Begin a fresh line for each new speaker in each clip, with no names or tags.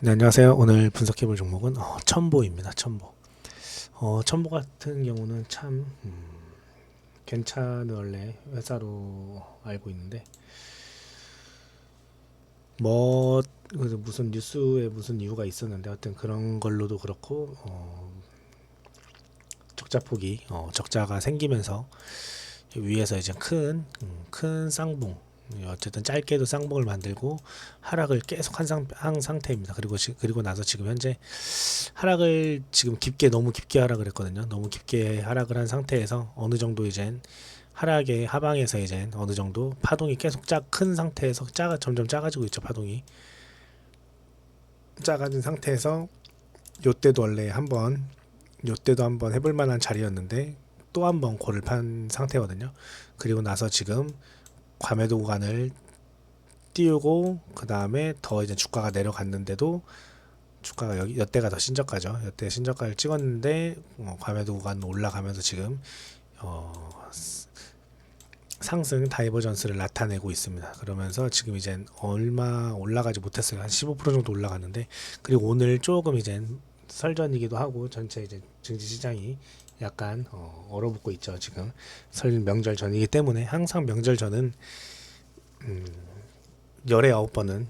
네, 안녕하세요. 오늘 분석해볼 종목은 어, 첨보입니다. 첨보. 어, 첨보 같은 경우는 참 음, 괜찮은 원래 회사로 알고 있는데 뭐 무슨 뉴스에 무슨 이유가 있었는데 하여튼 그런 걸로도 그렇고 어, 적자 폭이 어, 적자가 생기면서 위에서 이제 큰, 음, 큰 쌍봉, 어쨌든 짧게도 쌍봉을 만들고 하락을 계속 한, 상, 한 상태입니다. 그리고 지, 그리고 나서 지금 현재 하락을 지금 깊게 너무 깊게 하락을 했거든요. 너무 깊게 하락을 한 상태에서 어느 정도 이젠 하락의 하방에서 이제 어느 정도 파동이 계속 작큰 상태에서 작아 점점 작아지고 있죠. 파동이 작아진 상태에서 요때도 원래 한번 요때도 한번 해볼 만한 자리였는데 또 한번 고를 판 상태거든요. 그리고 나서 지금 과매도 구간을 띄우고 그 다음에 더 이제 주가가 내려갔는데도 주가가 여기 여태가 더 신저가죠. 여태 신저가를 찍었는데 어, 과매도 구간 올라가면서 지금 어, 상승 다이버전스를 나타내고 있습니다. 그러면서 지금 이제 얼마 올라가지 못했어요. 한 15% 정도 올라갔는데 그리고 오늘 조금 이제 설전이기도 하고 전체 이제 증시 시장이 약간 어, 얼어붙고 있죠. 지금 설 명절 전이기 때문에 항상 명절 전은 음, 열에 아홉 번은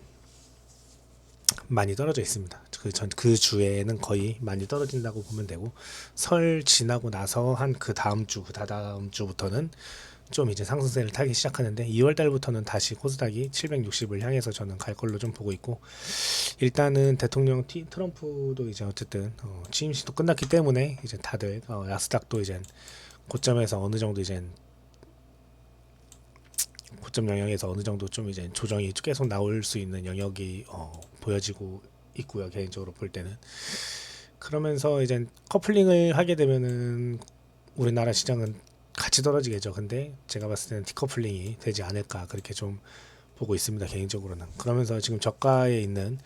많이 떨어져 있습니다. 그 전 그 주에는 거의 많이 떨어진다고 보면 되고 설 지나고 나서 한 그 다음 주, 그 다다음 주부터는 좀 이제 상승세를 타기 시작하는데 2월 달부터는 다시 코스닥이 760을 향해서 저는 갈 걸로 좀 보고 있고 일단은 대통령 티, 트럼프도 이제 어쨌든 어, 취임 시도 끝났기 때문에 이제 다들 어, 나스닥도 이제 고점에서 어느 정도 이제 고점 영역에서 어느 정도 좀 이제 조정이 계속 나올 수 있는 영역이 어, 보여지고 있고요 개인적으로 볼 때는. 그러면서 이제 커플링을 하게 되면은 우리나라 시장은 같이 떨어지겠죠. 근데 제가 봤을 때는 디커플링이 되지 않을까 그렇게 좀 보고 있습니다. 개인적으로는. 그러면서 지금 저가에 있는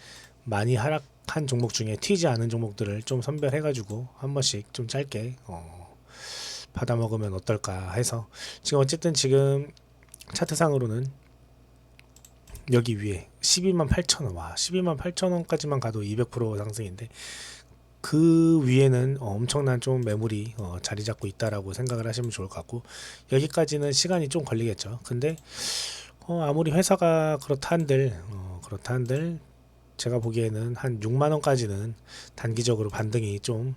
많이 하락한 종목 중에 튀지 않은 종목들을 좀 선별해가지고 한 번씩 좀 짧게 어, 받아 먹으면 어떨까 해서 지금 어쨌든 지금 차트상으로는 여기 위에 12만 8천 원, 와 12만 8천 원까지만 가도 200% 상승인데 그 위에는 어, 엄청난 좀 매물이 어, 자리 잡고 있다라고 생각을 하시면 좋을 것 같고 여기까지는 시간이 좀 걸리겠죠. 근데 어, 아무리 회사가 그렇다 한들 어, 그렇다 한들 제가 보기에는 한 6만 원까지는 단기적으로 반등이 좀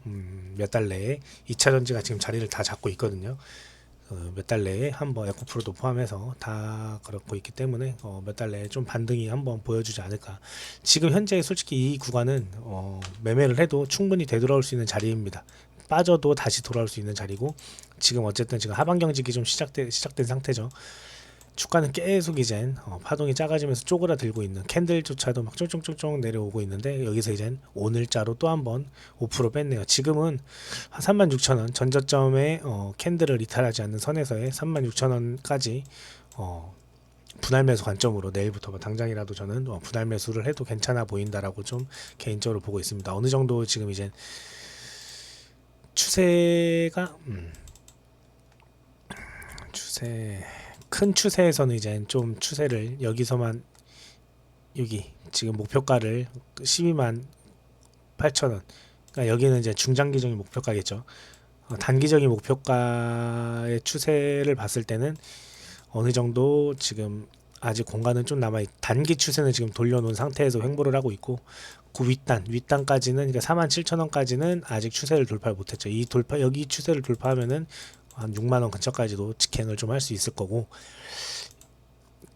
몇달 내에 2차 전지가 지금 자리를 다 잡고 있거든요. 어, 몇달 내에 한번 에코프로도 포함해서 다 그렇고 있기 때문에 어, 몇 달 내에 좀 반등이 한번 보여주지 않을까. 지금 현재 솔직히 이 구간은 어, 매매를 해도 충분히 되돌아올 수 있는 자리입니다. 빠져도 다시 돌아올 수 있는 자리고 지금 어쨌든 지금 하반 경직이 좀 시작된 시작된 상태죠. 주가는 계속 이젠 어, 파동이 작아지면서 쪼그라들고 있는 캔들조차도 막 쫑쫑쫑쫑 내려오고 있는데 여기서 이젠 오늘자로 또 한번 5% 뺐네요. 지금은 한 36,000원 전저점에 어, 캔들을 이탈하지 않는 선에서의 36,000원까지 어, 분할 매수 관점으로 내일부터 뭐 당장이라도 저는 어, 분할 매수를 해도 괜찮아 보인다라고 좀 개인적으로 보고 있습니다. 어느 정도 지금 이제 추세가 음, 추세 큰 추세에서는 이제 좀 추세를 여기서만 여기 지금 목표가를 12만 8천 원. 그러니까 여기는 이제 중장기적인 목표가겠죠. 어, 단기적인 목표가의 추세를 봤을 때는 어느 정도 지금 아직 공간은 좀 남아 있. 단기 추세는 지금 돌려놓은 상태에서 횡보를 하고 있고 그 윗단 윗단까지는 그러니까 4만 7천 원까지는 아직 추세를 돌파를 못했죠. 이 돌파 여기 추세를 돌파하면은 한 6만 원 근처까지도 직행을 좀 할 수 있을 거고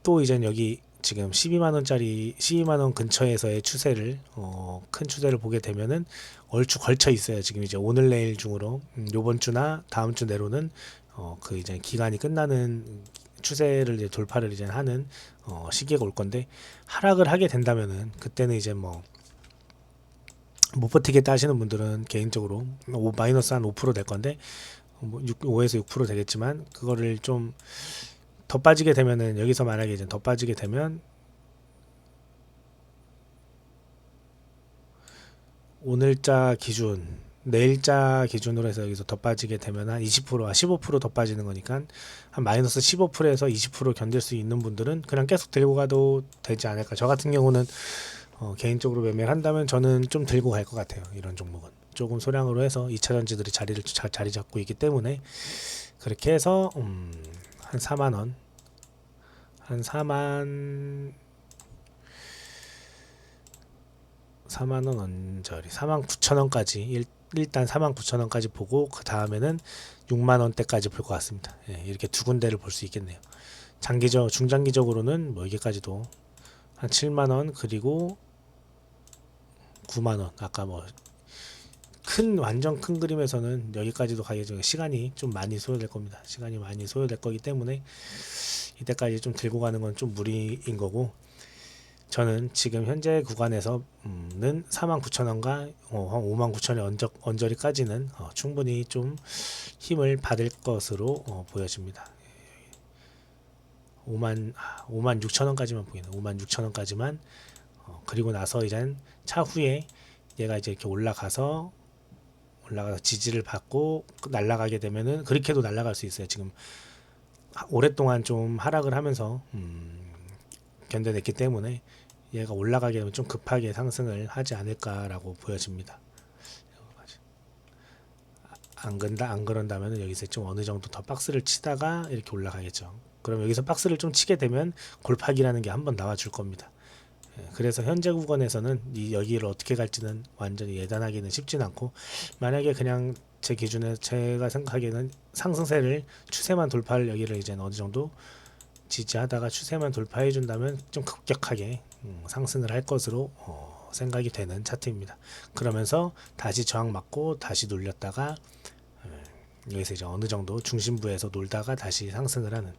또 이젠 여기 지금 12만 원짜리 12만 원 근처에서의 추세를 어, 큰 추세를 보게 되면은 얼추 걸쳐 있어요. 지금 이제 오늘 내일 중으로 음, 요번 주나 다음 주 내로는 어, 그 이제 기간이 끝나는 추세를 이제 돌파를 이제 하는 어, 시기가 올 건데 하락을 하게 된다면은 그때는 이제 뭐 못 버티겠다 하시는 분들은 개인적으로 마이너스 한 5%될 건데 뭐 6, 5에서 6% 되겠지만 그거를 좀 더 빠지게 되면은 여기서 만약에 이제 더 빠지게 되면 오늘자 기준 내일자 기준으로 해서 여기서 더 빠지게 되면 한 20%, 아 15%더 빠지는 거니까 한 마이너스 15%에서 20% 견딜 수 있는 분들은 그냥 계속 들고 가도 되지 않을까. 저 같은 경우는 어, 개인적으로 매매를 한다면 저는 좀 들고 갈 것 같아요. 이런 종목은 조금 소량으로 해서 2차 전지들이 자리를 자, 자리 잡고 있기 때문에 그렇게 해서 음, 한 4만 원, 한 4만 4만 원 언저리 4만 9천 원까지 일, 일단 4만 9천 원까지 보고 그 다음에는 6만 원대까지 볼 것 같습니다. 예, 이렇게 두 군데를 볼 수 있겠네요. 장기적 중장기적으로는 뭐 여기까지도 한 7만 원 그리고 9만 원 아까 뭐 큰 완전 큰 그림에서는 여기까지도 가기 전 시간이 좀 많이 소요될 겁니다. 시간이 많이 소요될 거기 때문에 이때까지 좀 들고 가는 건 좀 무리인 거고 저는 지금 현재 구간에서는 49,000원과 어, 한 59,000원 언저, 언저리까지는 어, 충분히 좀 힘을 받을 것으로 어, 보여집니다. 5만 5만 6천 원까지만 보이네. 5만 6천 원까지만 어, 그리고 나서 이제 차후에 얘가 이제 이렇게 올라가서 올라가서 지지를 받고 날아가게 되면은 그렇게도 날아갈 수 있어요. 지금 하- 오랫동안 좀 하락을 하면서 음, 견뎌냈기 때문에 얘가 올라가게 되면 좀 급하게 상승을 하지 않을까라고 보여집니다. 안 근다 안 그런다면 여기서 좀 어느 정도 더 박스를 치다가 이렇게 올라가겠죠. 그럼 여기서 박스를 좀 치게 되면 골파기라는 게 한번 나와 줄 겁니다. 예, 그래서 현재 구간에서는 이 여기를 어떻게 갈지는 완전히 예단하기는 쉽진 않고 만약에 그냥 제 기준에 제가 생각하기에는 상승세를 추세만 돌파할 여기를 이제 어느 정도 지지하다가 추세만 돌파해 준다면 좀 급격하게 음, 상승을 할 것으로 어, 생각이 되는 차트입니다. 그러면서 다시 저항 맞고 다시 눌렸다가 예, 여기서 이제 어느 정도 중심부에서 놀다가 다시 상승을 하는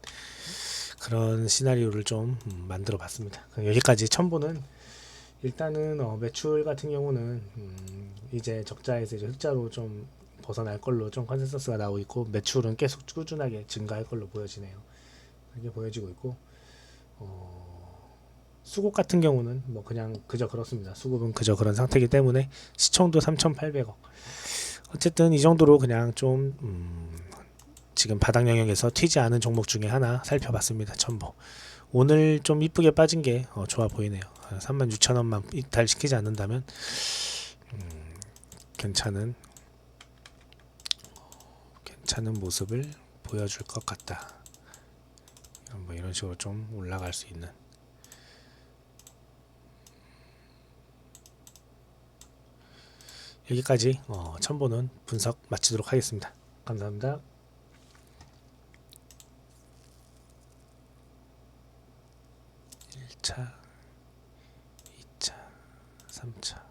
그런 시나리오를 좀 음, 만들어 봤습니다. 여기까지 첨보는 일단은 어, 매출 같은 경우는 음, 이제 적자에서 이제 흑자로 좀 벗어날 걸로 좀 컨센서스가 나오고 있고 매출은 계속 꾸준하게 증가할 걸로 보여지네요. 이렇게 보여지고 있고 어, 수급 같은 경우는 뭐 그냥 그저 그렇습니다. 수급은 그저 그런 상태이기 때문에 시총도 3,800억. 어쨌든 이 정도로 그냥 좀 음, 지금 바닥 영역에서 튀지 않은 종목 중에 하나 살펴봤습니다. 첨보. 오늘 좀 이쁘게 빠진 게 어, 좋아 보이네요. 36,000원만 이탈시키지 않는다면 음, 괜찮은 괜찮은 모습을 보여줄 것 같다. 뭐 이런 식으로 좀 올라갈 수 있는 여기까지 어, 첨보는 분석 마치도록 하겠습니다. 감사합니다. 1차, 2차, 3차